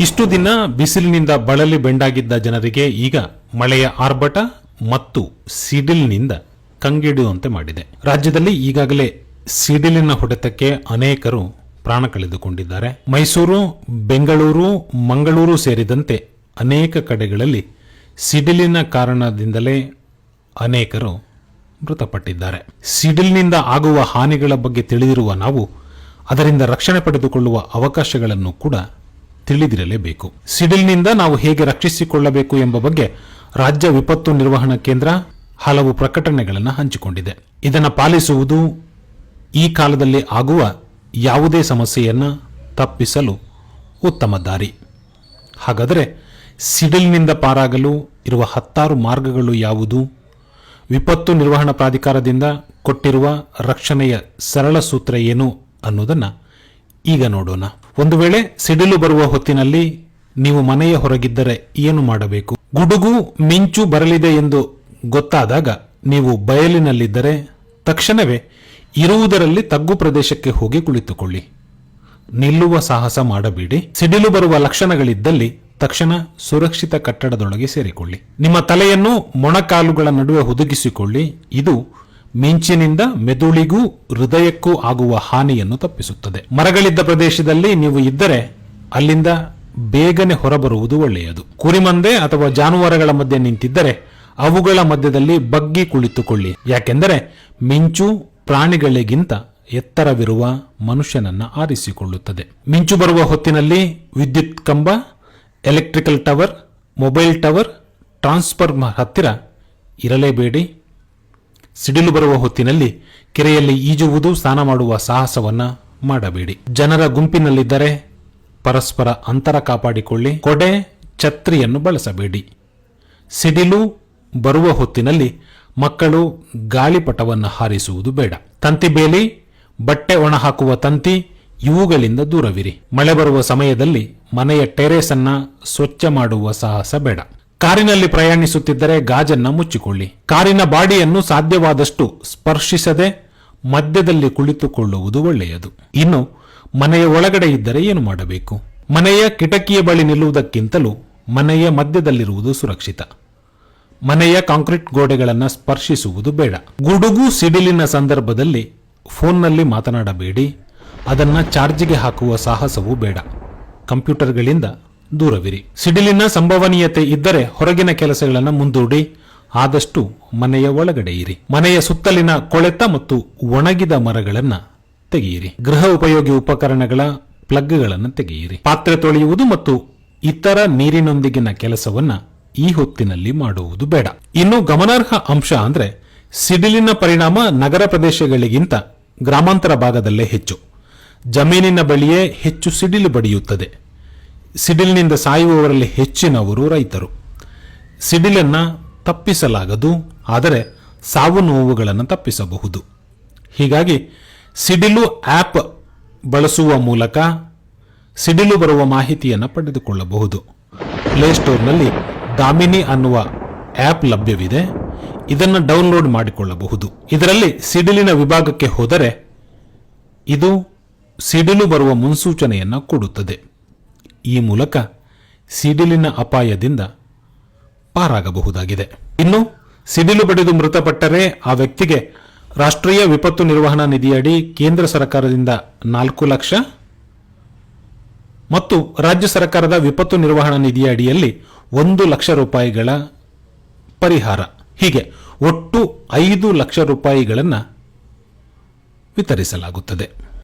ಇಷ್ಟು ದಿನ ಬಿಸಿಲಿನಿಂದ ಬಳಲಿ ಬೆಂಡಾಗಿದ್ದ ಜನರಿಗೆ ಈಗ ಮಳೆಯ ಆರ್ಭಟ ಮತ್ತು ಸಿಡಿಲಿನಿಂದ ಕಂಗೆಡುವಂತೆ ಮಾಡಿದೆ. ರಾಜ್ಯದಲ್ಲಿ ಈಗಾಗಲೇ ಸಿಡಿಲಿನ ಹೊಡೆತಕ್ಕೆ ಅನೇಕರು ಪ್ರಾಣ ಕಳೆದುಕೊಂಡಿದ್ದಾರೆ. ಮೈಸೂರು, ಬೆಂಗಳೂರು, ಮಂಗಳೂರು ಸೇರಿದಂತೆ ಅನೇಕ ಕಡೆಗಳಲ್ಲಿ ಸಿಡಿಲಿನ ಕಾರಣದಿಂದಲೇ ಅನೇಕರು ಮೃತಪಟ್ಟಿದ್ದಾರೆ. ಸಿಡಿಲಿನಿಂದ ಆಗುವ ಹಾನಿಗಳ ಬಗ್ಗೆ ತಿಳಿದಿರುವ ನಾವು ಅದರಿಂದ ರಕ್ಷಣೆ ಪಡೆದುಕೊಳ್ಳುವ ಅವಕಾಶಗಳನ್ನು ಕೂಡ ತಿಳಿದಿರಲೇಬೇಕು. ಸಿಡಿಲ್ನಿಂದ ನಾವು ಹೇಗೆ ರಕ್ಷಿಸಿಕೊಳ್ಳಬೇಕು ಎಂಬ ಬಗ್ಗೆ ರಾಜ್ಯ ವಿಪತ್ತು ನಿರ್ವಹಣಾ ಕೇಂದ್ರ ಹಲವು ಪ್ರಕಟಣೆಗಳನ್ನು ಹಂಚಿಕೊಂಡಿದೆ. ಇದನ್ನು ಪಾಲಿಸುವುದು ಈ ಕಾಲದಲ್ಲಿ ಆಗುವ ಯಾವುದೇ ಸಮಸ್ಯೆಯನ್ನು ತಪ್ಪಿಸಲು ಉತ್ತಮ ದಾರಿ. ಹಾಗಾದರೆ ಸಿಡಿಲ್ನಿಂದ ಪಾರಾಗಲು ಇರುವ ಹತ್ತಾರು ಮಾರ್ಗಗಳು ಯಾವುದು? ವಿಪತ್ತು ನಿರ್ವಹಣಾ ಪ್ರಾಧಿಕಾರದಿಂದ ಕೊಟ್ಟಿರುವ ರಕ್ಷಣೆಯ ಸರಳ ಸೂತ್ರ ಏನು ಅನ್ನೋದನ್ನು ಈಗ ನೋಡೋಣ. ಒಂದು ವೇಳೆ ಸಿಡಿಲು ಬರುವ ಹೊತ್ತಿನಲ್ಲಿ ನೀವು ಮನೆಯ ಹೊರಗಿದ್ದರೆ ಏನು ಮಾಡಬೇಕು? ಗುಡುಗು ಮಿಂಚು ಬರಲಿದೆ ಎಂದು ಗೊತ್ತಾದಾಗ ನೀವು ಬಯಲಿನಲ್ಲಿದ್ದರೆ ತಕ್ಷಣವೇ ಇರುವುದರಲ್ಲಿ ತಗ್ಗು ಪ್ರದೇಶಕ್ಕೆ ಹೋಗಿ ಕುಳಿತುಕೊಳ್ಳಿ. ನಿಲ್ಲುವ ಸಾಹಸ ಮಾಡಬೇಡಿ. ಸಿಡಿಲು ಬರುವ ಲಕ್ಷಣಗಳಿದ್ದಲ್ಲಿ ತಕ್ಷಣ ಸುರಕ್ಷಿತ ಕಟ್ಟಡದೊಳಗೆ ಸೇರಿಕೊಳ್ಳಿ. ನಿಮ್ಮ ತಲೆಯನ್ನು ಮೊಣಕಾಲುಗಳ ನಡುವೆ ಹುದುಗಿಸಿಕೊಳ್ಳಿ. ಇದು ಮಿಂಚಿನಿಂದ ಮೆದುಳಿಗೂ ಹೃದಯಕ್ಕೂ ಆಗುವ ಹಾನಿಯನ್ನು ತಪ್ಪಿಸುತ್ತದೆ. ಮರಗಳಿದ್ದ ಪ್ರದೇಶದಲ್ಲಿ ನೀವು ಇದ್ದರೆ ಅಲ್ಲಿಂದ ಬೇಗನೆ ಹೊರಬರುವುದು ಒಳ್ಳೆಯದು. ಕುರಿಮಂದೆ ಅಥವಾ ಜಾನುವಾರುಗಳ ಮಧ್ಯೆ ನಿಂತಿದ್ದರೆ ಅವುಗಳ ಮಧ್ಯದಲ್ಲಿ ಬಗ್ಗಿ ಕುಳಿತುಕೊಳ್ಳಿ. ಯಾಕೆಂದರೆ ಮಿಂಚು ಪ್ರಾಣಿಗಳಿಗಿಂತ ಎತ್ತರವಿರುವ ಮನುಷ್ಯನನ್ನ ಆರಿಸಿಕೊಳ್ಳುತ್ತದೆ. ಮಿಂಚು ಬರುವ ಹೊತ್ತಿನಲ್ಲಿ ವಿದ್ಯುತ್ ಕಂಬ, electrical tower, mobile tower, transformer ಹತ್ತಿರ ಇರಲೇಬೇಡಿ. ಸಿಡಿಲು ಬರುವ ಹೊತ್ತಿನಲ್ಲಿ ಕೆರೆಯಲ್ಲಿ ಈಜುವುದು, ಸ್ನಾನ ಮಾಡುವ ಸಾಹಸವನ್ನ ಮಾಡಬೇಡಿ. ಜನರ ಗುಂಪಿನಲ್ಲಿದ್ದರೆ ಪರಸ್ಪರ ಅಂತರ ಕಾಪಾಡಿಕೊಳ್ಳಿ, ಕೊಡೆ ಛತ್ರಿಯನ್ನು ಬಳಸಬೇಡಿ. ಸಿಡಿಲು ಬರುವ ಹೊತ್ತಿನಲ್ಲಿ ಮಕ್ಕಳು ಗಾಳಿಪಟವನ್ನು ಹಾರಿಸುವುದು ಬೇಡ. ತಂತಿ ಬೇಲಿ, ಬಟ್ಟೆ ಒಣ ಹಾಕುವ ತಂತಿ ಇವುಗಳಿಂದ ದೂರವಿರಿ. ಮಳೆ ಬರುವ ಸಮಯದಲ್ಲಿ ಮನೆಯ ಟೆರೇಸನ್ನ ಸ್ವಚ್ಛ ಮಾಡುವ ಸಾಹಸ ಬೇಡ. ಕಾರಿನಲ್ಲಿ ಪ್ರಯಾಣಿಸುತ್ತಿದ್ದರೆ ಗಾಜನ್ನ ಮುಚ್ಚಿಕೊಳ್ಳಿ. ಕಾರಿನ ಬಾಡಿಯನ್ನು ಸಾಧ್ಯವಾದಷ್ಟು ಸ್ಪರ್ಶಿಸದೆ ಮಧ್ಯದಲ್ಲಿ ಕುಳಿತುಕೊಳ್ಳುವುದು ಒಳ್ಳೆಯದು. ಇನ್ನು, ಮನೆಯ ಒಳಗಡೆ ಇದ್ದರೆ ಏನು ಮಾಡಬೇಕು? ಮನೆಯ ಕಿಟಕಿಯ ಬಳಿ ನಿಲ್ಲುವುದಕ್ಕಿಂತಲೂ ಮನೆಯ ಮಧ್ಯದಲ್ಲಿರುವುದು ಸುರಕ್ಷಿತ. ಮನೆಯ ಕಾಂಕ್ರೀಟ್ ಗೋಡೆಗಳನ್ನು ಸ್ಪರ್ಶಿಸುವುದು ಬೇಡ. ಗುಡುಗು ಸಿಡಿಲಿನ ಸಂದರ್ಭದಲ್ಲಿ ಫೋನ್ನಲ್ಲಿ ಮಾತನಾಡಬೇಡಿ. ಅದನ್ನು ಚಾರ್ಜಿಗೆ ಹಾಕುವ ಸಾಹಸವೂ ಬೇಡ. ಕಂಪ್ಯೂಟರ್ಗಳಿಂದ ದೂರವಿರಿ. ಸಿಡಿಲಿನ ಸಂಭವನೀಯತೆ ಇದ್ದರೆ ಹೊರಗಿನ ಕೆಲಸಗಳನ್ನು ಮುಂದೂಡಿ. ಆದಷ್ಟು ಮನೆಯ ಒಳಗಡೆ ಇರಿ. ಮನೆಯ ಸುತ್ತಲಿನ ಕೊಳೆತ ಮತ್ತು ಒಣಗಿದ ಮರಗಳನ್ನು ತೆಗೆಯಿರಿ. ಗೃಹ ಉಪಯೋಗಿ ಉಪಕರಣಗಳ ಪ್ಲಗ್ಗಳನ್ನು ತೆಗೆಯಿರಿ. ಪಾತ್ರೆ ತೊಳೆಯುವುದು ಮತ್ತು ಇತರ ನೀರಿನೊಂದಿಗಿನ ಕೆಲಸವನ್ನ ಈ ಹೊತ್ತಿನಲ್ಲಿ ಮಾಡುವುದು ಬೇಡ. ಇನ್ನು ಗಮನಾರ್ಹ ಅಂಶ ಅಂದ್ರೆ ಸಿಡಿಲಿನ ಪರಿಣಾಮ ನಗರ ಪ್ರದೇಶಗಳಿಗಿಂತ ಗ್ರಾಮಾಂತರ ಭಾಗದಲ್ಲೇ ಹೆಚ್ಚು. ಜಮೀನಿನ ಬಳಿಯೇ ಹೆಚ್ಚು ಸಿಡಿಲು ಬಡಿಯುತ್ತದೆ. ಸಿಡಿಲಿನಿಂದ ಸಾಯುವವರಲ್ಲಿ ಹೆಚ್ಚಿನವರು ರೈತರು. ಸಿಡಿಲನ್ನು ತಪ್ಪಿಸಲಾಗದು, ಆದರೆ ಸಾವು ನೋವುಗಳನ್ನು ತಪ್ಪಿಸಬಹುದು. ಹೀಗಾಗಿ ಸಿಡಿಲು ಆ್ಯಪ್ ಬಳಸುವ ಮೂಲಕ ಸಿಡಿಲು ಬರುವ ಮಾಹಿತಿಯನ್ನು ಪಡೆದುಕೊಳ್ಳಬಹುದು. ಪ್ಲೇಸ್ಟೋರ್ನಲ್ಲಿ ದಾಮಿನಿ ಅನ್ನುವ ಆ್ಯಪ್ ಲಭ್ಯವಿದೆ. ಇದನ್ನು ಡೌನ್ಲೋಡ್ ಮಾಡಿಕೊಳ್ಳಬಹುದು. ಇದರಲ್ಲಿ ಸಿಡಿಲಿನ ವಿಭಾಗಕ್ಕೆ ಹೋದರೆ ಇದು ಸಿಡಿಲು ಬರುವ ಮುನ್ಸೂಚನೆಯನ್ನು ಕೊಡುತ್ತದೆ. ಈ ಮೂಲಕ ಸಿಡಿಲಿನ ಅಪಾಯದಿಂದ ಪಾರಾಗಬಹುದಾಗಿದೆ. ಇನ್ನು ಸಿಡಿಲು ಬಡಿದು ಮೃತಪಟ್ಟರೆ ಆ ವ್ಯಕ್ತಿಗೆ ರಾಷ್ಟ್ರೀಯ ವಿಪತ್ತು ನಿರ್ವಹಣಾ ನಿಧಿಯಡಿ ಕೇಂದ್ರ ಸರ್ಕಾರದಿಂದ ನಾಲ್ಕು ಲಕ್ಷ ಮತ್ತು ರಾಜ್ಯ ಸರ್ಕಾರದ ವಿಪತ್ತು ನಿರ್ವಹಣಾ ನಿಧಿಯ ಅಡಿಯಲ್ಲಿ ಒಂದು ಲಕ್ಷ ರೂಪಾಯಿಗಳ ಪರಿಹಾರ. ಹೀಗೆ ಒಟ್ಟು ಐದು ಲಕ್ಷ ರೂಪಾಯಿಗಳನ್ನು ವಿತರಿಸಲಾಗುತ್ತದೆ.